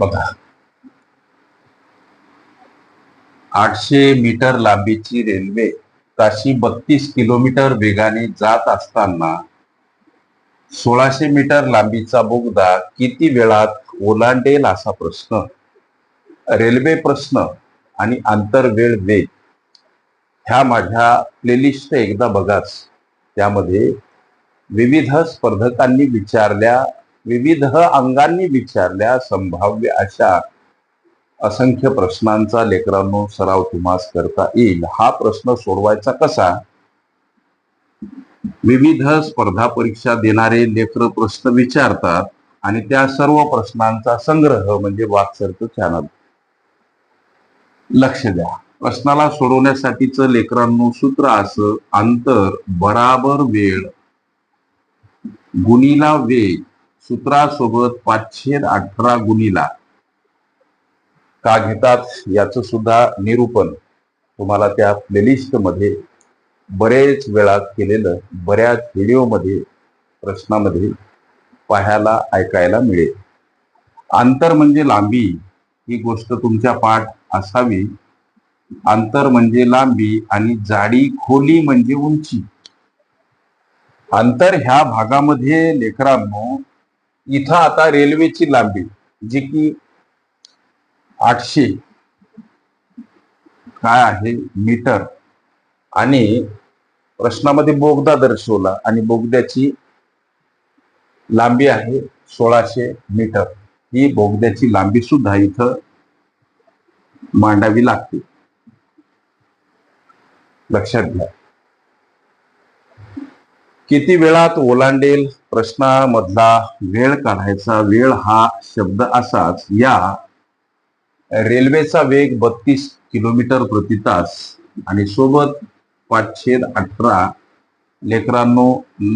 बघा. आठशे मीटर लांबीची रेल्वे ताशी बत्तीस किलोमीटर वेगाने जात असताना सोळाशे मीटर लांबीचा बोगदा किती वेळात ओलांडेल असा प्रश्न? रेल्वे प्रश्न आणि आंतरवेळ वेग. ह्या माझ्या प्लेलिस्ट एकदा बघाच. त्यामध्ये विविध स्पर्धकांनी विचारल्या विविध अंगांनी विचारल्या संभाव्य अशा असंख्य प्रश्नांचा लेकरांनो सराव तुम्हास करता येईल. हा प्रश्न सोडवायचा कसा? विविध स्पर्धा परीक्षा देणारे लेकर प्रश्न विचारतात आणि त्या सर्व प्रश्नांचा संग्रह म्हणजे वाकसरचं चॅनल लक्ष द्या. प्रश्नाला सोडवण्यासाठीच लेकरांनो सूत्र असं अंतर बराबर वेळ गुणीला वेग सूत्रासोबत पाचशे अठरा गुणीला का घेतात याचं सुद्धा निरूपण तुम्हाला त्या प्लेलिस्टमध्ये बरेच वेळा केलेलं बऱ्याच व्हिडिओमध्ये प्रश्नामध्ये पाहायला ऐकायला मिळेल. अंतर म्हणजे लांबी ही गोष्ट तुमच्या पाठ असावी. अंतर म्हणजे लांबी आणि जाडी खोली म्हणजे उंची. अंतर ह्या भागामध्ये लेकरांनो इथं आता रेल्वेची लांबी जी की आठशे काय आहे मीटर. आणि प्रश्नामध्ये बोगदा दर्शवला आणि बोगद्याची लांबी आहे सोळाशे मीटर. ही बोगद्याची लांबी सुद्धा इथं मांडावी लागते. लक्षात घ्या. किती वेळात ओलांडेल? प्रश्नामधला वेळ काढायचा वेळ हा शब्द असाच या रेल्वेचा वेग बत्तीस किलोमीटर प्रति तास आणि सोबत पाचशे अठरा लेकरांनो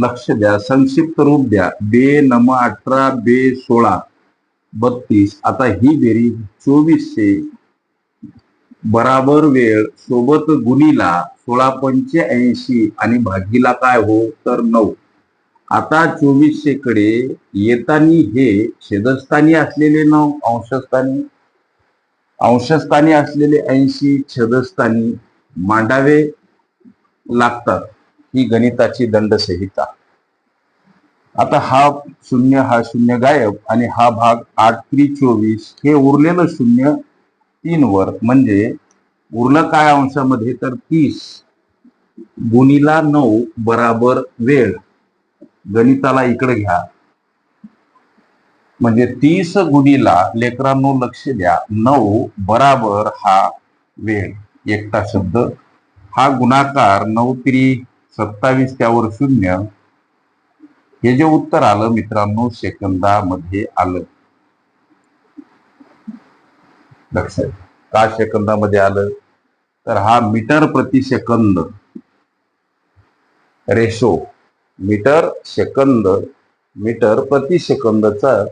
लक्ष द्या संक्षिप्त रूप द्या. बे नम अठरा बे सोळा बत्तीस. आता ही बेरी चोवीसशे बराबर वेळ सोबत गुणीला सोळा पंच्याऐंशी आणि भागीला काय हो? तर नऊ. आता चोवीसशे कडे येतानी हे छेदस्थानी असलेले नऊ अंशस्थानी. अंशस्थानी असलेले ऐंशी छेदस्थानी मांडावे लागतात ही गणिताची दंडसंहिता. आता हा शून्य हा शून्य गायब आणि हा भाग आठ त्रि चोवीस हे उरलेलं शून्य तीन वर म्हणजे उरलं काय अंशामध्ये? तर तीस गुणीला नऊ बराबर वेळ. गणिताला इकडे घ्या. म्हणजे तीस गुणीला लेकरांनो लक्ष द्या. नऊ बराबर हा वेळ. एकटा शब्द. हा गुणाकार नऊ त्रि सत्तावीस त्यावर शून्य. हे जे उत्तर आलं मित्रांनो सेकंदामध्ये आलं. लक्षात. का सेकंदामध्ये आलं? तर हा मीटर प्रति second. Ratio. Metre second metre प्रति सेकंदचा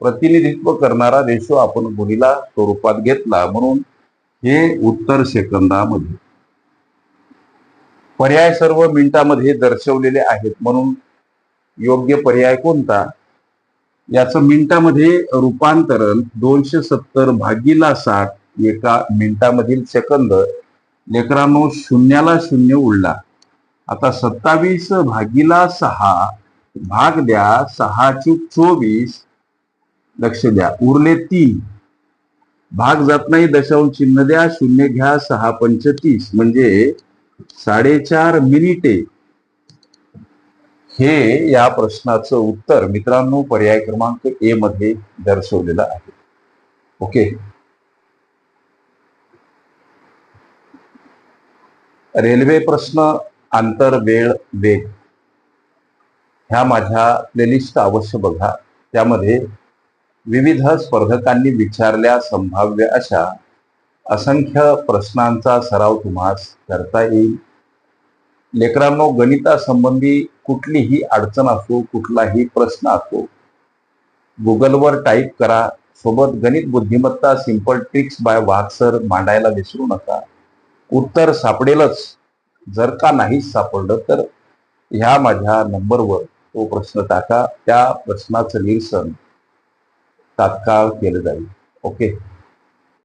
प्रतिनिधित्व करणारा रेशो आपण गुणीला स्वरूपात घेतला म्हणून हे उत्तर सेकंदामध्ये. पर्याय सर्व मिनिटामध्ये दर्शवलेले आहेत म्हणून योग्य पर्याय कोणता? याचं मिनिटामध्ये रूपांतरण दोनशे सत्तर भागीला साठ एका मिनिटामधील सेकंद लेकरांनो शून्याला शून्य उडला. आता सत्तावीस भागीला सहा भाग द्या सहा चूक चोवीस लक्ष द्या उरले तीन. भाग जात नाही दशांश चिन्ह द्या शून्य घ्या सहा पंचतीस म्हणजे साडेचार मिनिटे. हे या प्रश्नाचं उत्तर मित्रांनो पर्याय क्रमांक ए मध्ये दर्शवलेलं आहे. ओके? रेल्वे प्रश्न आंतर वेळ वेग. ह्या माझ्या प्लेलिस्ट अवश्य बघा. त्यामध्ये विविध स्पर्धकांनी विचारल्या संभाव्य अशा असंख्य प्रश्नांचा सराव तुम्हास करता येईल. लेकरांनो गणितासंबंधी कुठलीही अडचण असो कुठलाही प्रश्न असो गुगलवर टाईप करा. सोबत गणित बुद्धिमत्ता सिंपल ट्रिक्स बाय वाक्सर मांडायला विसरू नका. उत्तर सापडेलच. जर का नाहीच सापडलं तर ह्या माझ्या नंबरवर तो प्रश्न टाका. त्या प्रश्नाचं निरसन तात्काळ केलं जाईल. ओके?